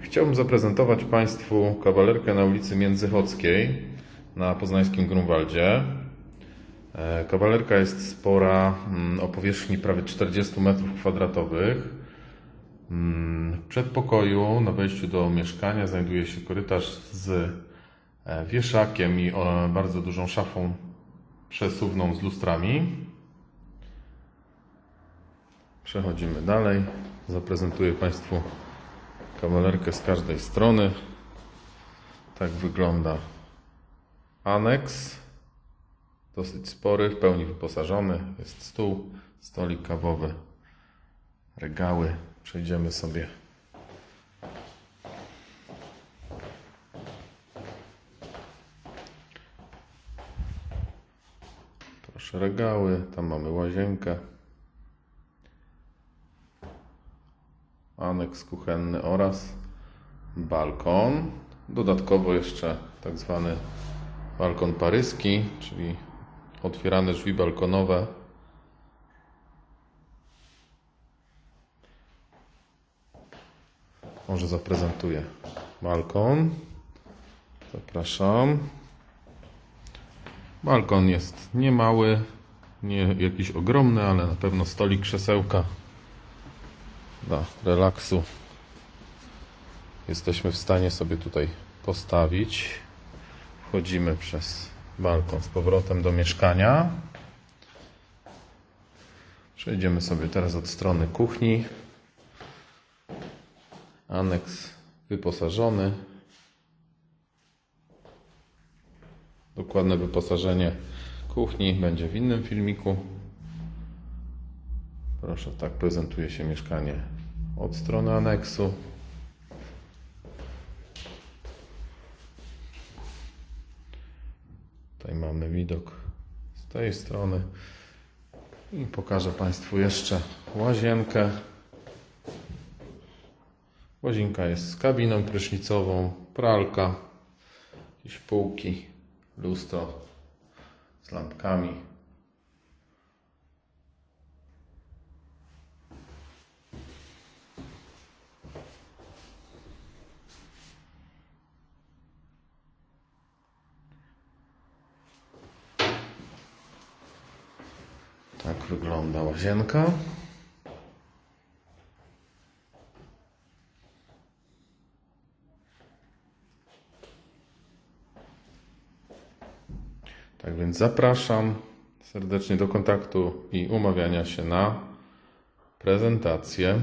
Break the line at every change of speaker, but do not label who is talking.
Chciałbym zaprezentować Państwu kawalerkę na ulicy Międzychodzkiej na poznańskim Grunwaldzie. E, Kawalerka jest spora, mm, o powierzchni prawie 40 m2. W przedpokoju na wejściu do mieszkania znajduje się korytarz z e, wieszakiem i bardzo dużą szafą przesuwną z lustrami. Przechodzimy dalej. Zaprezentuję Państwu kawalerkę z każdej strony. Tak wygląda aneks. Dosyć spory, w pełni wyposażony. Jest stół, stolik kawowy, regały. Przejdziemy sobie. Proszę regały, tam mamy łazienkę. Aneks kuchenny oraz balkon. Dodatkowo jeszcze tak zwany balkon paryski, czyli otwierane drzwi balkonowe. Może zaprezentuję balkon. Zapraszam. Balkon jest niemały, nie jakiś ogromny, ale na pewno stolik krzesełka dla relaksu jesteśmy w stanie sobie tutaj postawić. Wchodzimy przez balkon z powrotem do mieszkania. Przejdziemy sobie teraz od strony kuchni. Aneks wyposażony. Dokładne wyposażenie kuchni będzie w innym filmiku. Proszę, tak prezentuje się mieszkanie od strony aneksu. Tutaj mamy widok z tej strony. I pokażę Państwu jeszcze łazienkę. Łazienka jest z kabiną prysznicową, pralka, jakieś półki, lustro z lampkami. Tak wygląda łazienka. Tak więc zapraszam serdecznie do kontaktu i umawiania się na prezentację.